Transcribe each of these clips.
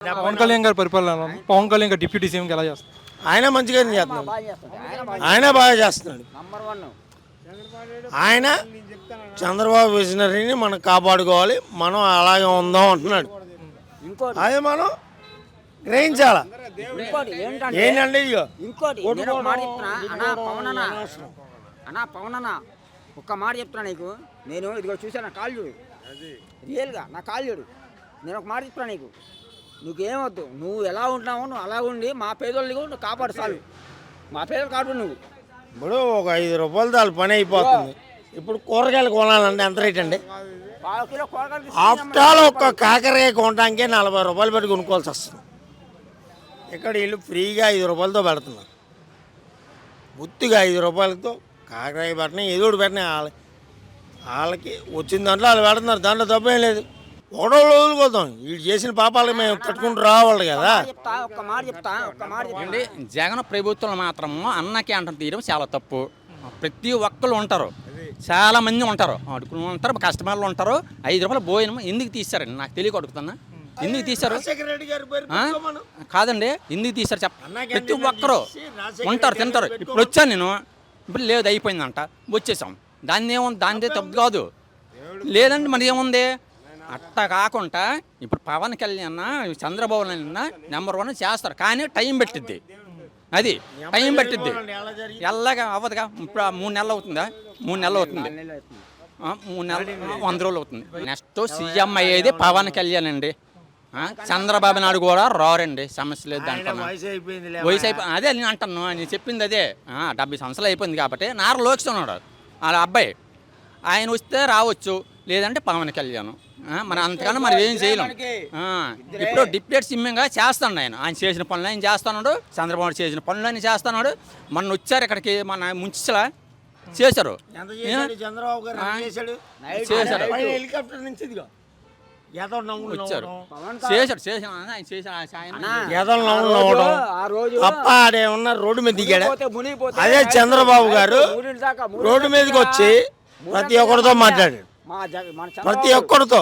పవన్ కళ్యాణ్ గారి పరిపాలన పవన్ కళ్యాణ్ గారు డిప్యూటీ సీఎంకి ఎలా చేస్తారు? ఆయన మంచిగానే చేస్తున్నాడు? ఆయన బాగా చేస్తున్నాడు. ఆయన చంద్రబాబు విజనరీని మనం కాపాడుకోవాలి మనం అలాగే ఉందాం అంటున్నాడు. అది మనం గ్రహించాలా? ఏంటంటే ఇంకోటి అన్నా పవన్ అన్న. ఒక్క మాట చెప్తున్నా నీకు. నేను ఇదిగో చూసా నా కాళ్ళు చూడు. రియల్గా నా కాళ్ళు చూడు. నేను ఒక మాట చెప్తున్నా నీకు. నీకేమొద్దు నువ్వు ఎలా ఉంటున్నావో నువ్వు అలా ఉండి మా పేదోళ్ళని కూడా నువ్వు కాపాడు చాలు. మా పేదలు కాపాడు నువ్వు. ఇప్పుడు ఒక ఐదు రూపాయలు దాని పని అయిపోతుంది. ఇప్పుడు కూరగాయలు కొనాలంటే ఎంత రేట్ అండి? ఆఫ్టర్ ఒక్క కాకరకాయ కొనడానికే నలభై రూపాయలు పెట్టి కొనుక్కోవాల్సి వస్తుంది. ఇక్కడ వీళ్ళు ఫ్రీగా ఐదు రూపాయలతో పెడుతున్నారు. గుత్తిగా ఐదు రూపాయలతో కాకరకాయ పెట్టినా ఏదో ఒకటి పెట్టినా వాళ్ళ వాళ్ళకి వచ్చిన దాంట్లో వాళ్ళు పెడుతున్నారు. దాంట్లో తప్పేం లేదు. ఒకటో వదులుకోతాం వీళ్ళు చేసిన పాపాలకు మేము తట్టుకుంటూ రావాలి కదా. చెప్తా ఒక్క మాట చెప్తా ఒక్క మాట చెప్తా. జగన్ ప్రభుత్వం మాత్రము అన్నకి అంటారు తీయడం చాలా తప్పు. ప్రతి ఒక్కరు ఉంటారు. చాలా మంది ఉంటారు. అడుకుని ఉంటారు కస్టమర్లు ఉంటారు. ఐదు రూపాయలు భోజనం ఎందుకు తీశారండి నాకు తెలియక అడుగుతున్నా. ఎందుకు తీశారు? రాజశేఖర రెడ్డి గారి పేరు ఆ? పెట్టుకోమను. కాదండి. ఎందుకు తీశారు చెప్ప? అన్నాకి ప్రతి ఒక్కరు తీసి రాజశేఖర ఉంటారు రెడ్డి తింటారు. గారు ఇప్పుడు వచ్చాను నేను. ఇప్పుడు లేదు అయిపోయిందంట. వచ్చేసాం. దాన్ని ఏముంది దానిదే తప్పు కాదు. లేదండి మరి ఏముంది? అట్ట కాకుండా ఇప్పుడు పవన్ కళ్యాణ్ చంద్రబాబు నాయుడు నెంబర్ వన్ చేస్తారు. కానీ టైం పెట్టిద్ది. అది టైం పెట్టిద్ది? ఎల్లగా అవ్వదుగా? ఇప్పుడు మూడు నెలలు అవుతుందా? మూడు నెలలు అవుతుంది. మూడు నెలలు వంద రోజులు అవుతుంది. నెక్స్ట్ సీఎం అయ్యేది పవన్ కళ్యాణ్ అండి. చంద్రబాబు నాయుడు కూడా రారండి. సమస్య లేదు దాంట్లో వయసు అయిపోయింది అదే నేను అంటాను నేను చెప్పింది అదే. డెబ్బై సంవత్సరాలు అయిపోయింది కాబట్టి నార లోక్స్ ఉన్నాడు. వాళ్ళ అబ్బాయి. ఆయన వస్తే రావచ్చు. లేదంటే పవన్ కళ్యాణ్. ఆ, మరి అంతకన్నా మరి ఏం చేయలేం. ఆ, ఇప్పుడు డిప్యూటీ సీఎంగా చేస్తాడు ఆయన. ఆయన చేసిన పనులు ఆయన చేస్తున్నాడు చంద్రబాబు నాయుడు చేసిన పనులు ఆయన చేస్తున్నాడు మొన్న వచ్చారు ఇక్కడికి మన ముంచలా చేశారు. చంద్రబాబు గారు చేశాడు? హెలికాప్టర్ నుంచి. చేశాడు చేశాడు. ఆయన ఆడే ఉన్న రోడ్డు మీద దిగాడు. అదే చంద్రబాబు గారు రోడ్డు మీదకి దాకా వచ్చి ప్రతి ఒక్కరితో మాట్లాడాడు మా జగ- మన ప్రతి ఒక్కరితో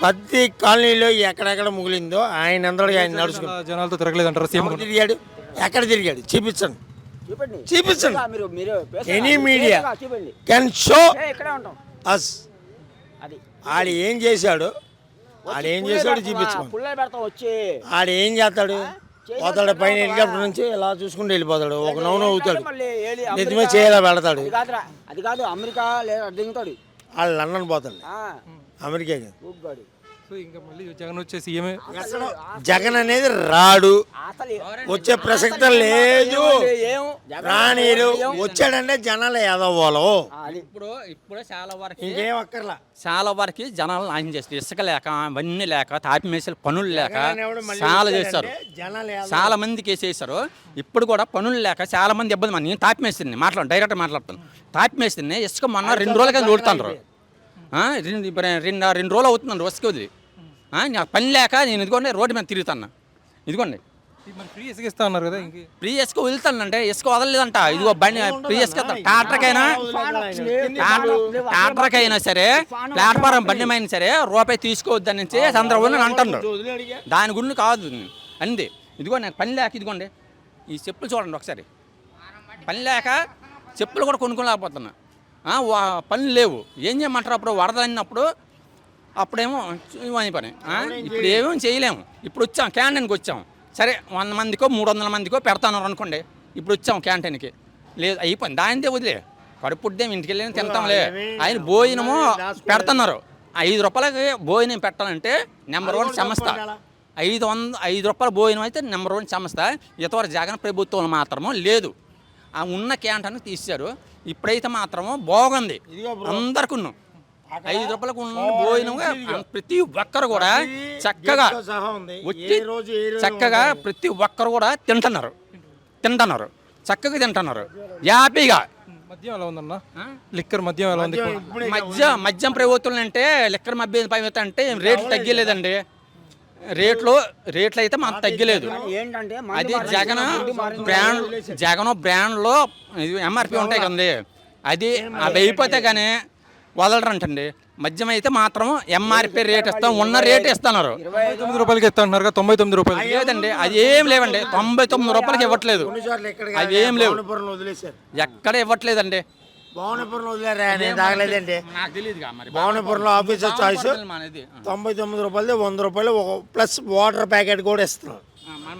ప్రతి కాలనీలో ఎక్కడెక్కడ ముగిలిందో ఆయన అందరికి ఆయన నడుచుకుని జనాలతో తిరగలేదంటారా? సీఎం ఎక్కడ తిరిగాడు? ఎక్కడ తిరిగాడు? చూపించండి. చూపండి. చూపించండి. మీరు మీరు పేసరా, any media can show a, ఇక్కడే ఉంటాం. అస్ అది. ఆడు ఏం చేశాడు? ఆడు ఏం చేశాడు చూపించుకోండి పుల్లలు పెడతాం వచ్చి? ఆడు ఏం చేస్తాడు? పోతాడు పైన హెలికాప్టర్ నుంచి ఇలా చూసుకుంటూ వెళ్ళిపోతాడు. ఒక నవ్వు నెత్తిమే అమెరికా- చేయాల పెడతాడు. అది కాదు అమెరికా లేదా వాళ్ళు లండన్ పోతాడు ఆ, అమెరికా. సో ఇంకా మళ్ళీ జగన్ వచ్చే జగన్ అనేది రాడు. అసలు వచ్చే ప్రసక్తి లేదు. రానీరు. వచ్చాడంటే జనాలు ఎదవ్వాలో ఇప్పుడు ఇప్పుడు చాలా వరకు ఇంకేం అక్కర్లా. చాలా వరకు జనాలు నాశనం చేస్తారు ఇసుక లేక అవన్నీ లేక తాపి మేసలు పనులు లేక చాలా చేస్తారు చాలా మందికి వేసేసారు ఇప్పుడు కూడా పనులు లేక చాలా మంది ఇబ్బంది పడి- నేను తాపి మేస్తుంది మాట్లాడు డైరెక్ట్ మాట్లాడుతాను. తాపి మేస్తుంది ఇసుక మొన్న రెండు రోజులుగా చూడుతాను రెండు ఇప్పుడు రెండు రెండు రోజులు అవుతుందండి ఇసుక వదిలి. నాకు పని లేక నేను ఇదిగోండి రోడ్డు మీద తిరుగుతాను ఇదిగోండి. ఫ్రీ ఇసుక అన్నారు కదా ఇంక. ఫ్రీ ఇసుక వదులుతానంటే ఇసుక వదలలేదంట. ఇదిగో బండి ఫ్రీ ఇసుక టాటర్కైనా టాటర్కైనా సరే ప్లాట్ఫారం బండి అయినా సరే రూపాయి తీసుకోవద్దని నుంచి చంద్రబాబు నాయుడు అంటున్నారు. దాని గురించి కాదు. అంది. ఇదిగో నాకు పని లేక ఇదిగోండి. ఈ చెప్పులు చూడండి ఒకసారి. పని లేక చెప్పులు కూడా కొనుక్కోలేకపోతున్నా. పనులు లేవు. ఏం చేయమంటారు అప్పుడు? వరద అన్నప్పుడు అప్పుడేమో ఇవన్నీ పని. ఇప్పుడు ఏమేమి చేయలేము. ఇప్పుడు వచ్చాం క్యాంటీన్కి వచ్చాం. సరే వంద మందికో మూడు వందల మందికో పెడతాను అనుకోండి. ఇప్పుడు వచ్చాం క్యాంటీన్కి. లేదు అయిపోయింది దానిదే వదిలే. కడుపుద్దేం ఇంటికి వెళ్ళి తింటాంలే. ఆయన భోజనము పెడుతున్నారు. ఐదు రూపాయలకి భోజనం పెట్టాలంటే నెంబర్ వన్ సంస్థ. ఐదు వంద ఐదు రూపాయల భోజనం అయితే నెంబర్ వన్ సంస్థ. ఇంతవరకు జగన్ ప్రభుత్వం మాత్రము లేదు. ఆ ఉన్న క్యాంటీన్ తీశారు. ఇప్పుడైతే మాత్రము బాగుంది. అందరికి ఐదు రూపాయలకు ఉన్న భోజనం ప్రతి ఒక్కరు కూడా చక్కగా. వచ్చి ఏ రోజు ఏ రోజు చక్కగా ప్రతి ఒక్కరు కూడా తింటున్నారు. తింటున్నారు. చక్కగా తింటున్నారు. హ్యాపీగా. మద్యం ఎలా ఉందన్న? లిక్కర్ మద్యం ఎలా ఉంది? మధ్య మద్యం ప్రభుత్వం అంటే లిక్కర్ మభ్య పైన అంటే రేట్లు తగ్గలేదండి. రేట్లు రేట్లు అయితే మాకు తగ్గలేదు. అది జగన్. బ్రాండ్ జగన్ బ్రాండ్లో ఎంఆర్పి ఉంటాయి కదండి. అది అవి అయిపోతే కానీ వదలరంటండి. మద్యం అయితే మాత్రం ఎంఆర్పి రేట్ ఇస్తాం ఉన్న రేట్ ఇస్తున్నారు. తొంభై తొమ్మిది రూపాయలకి ఇస్తా అంటున్నారు కదా తొంభై తొమ్మిది రూపాయలు లేదండి అది ఏం లేవండి. తొంభై తొమ్మిది రూపాయలకి ఇవ్వట్లేదు. అవి ఏం లేవు. ఎక్కడ ఇవ్వట్లేదండి. భువనపురంలో వదిలేరా? నేను తాగలేదండి. నాకు తెలియదు మరి. భువనపురంలో ఆఫీసర్ చాయిస్ తొంభై తొమ్మిది రూపాయలు వంద రూపాయలు ప్లస్ వాటర్ ప్యాకెట్ కూడా ఇస్తున్నారు.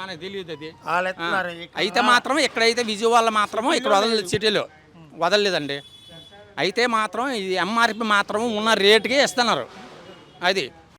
మనకు తెలియదు అది. వాళ్ళు ఇస్తున్నారు అయితే మాత్రం ఇక్కడైతే విజయవాడలో మాత్రం ఇక్కడ వదలలేదు సిటీలో వదలలేదండి. అయితే మాత్రం ఇది ఎంఆర్పి మాత్రం ఉన్న రేటుకే ఇస్తున్నారు. అది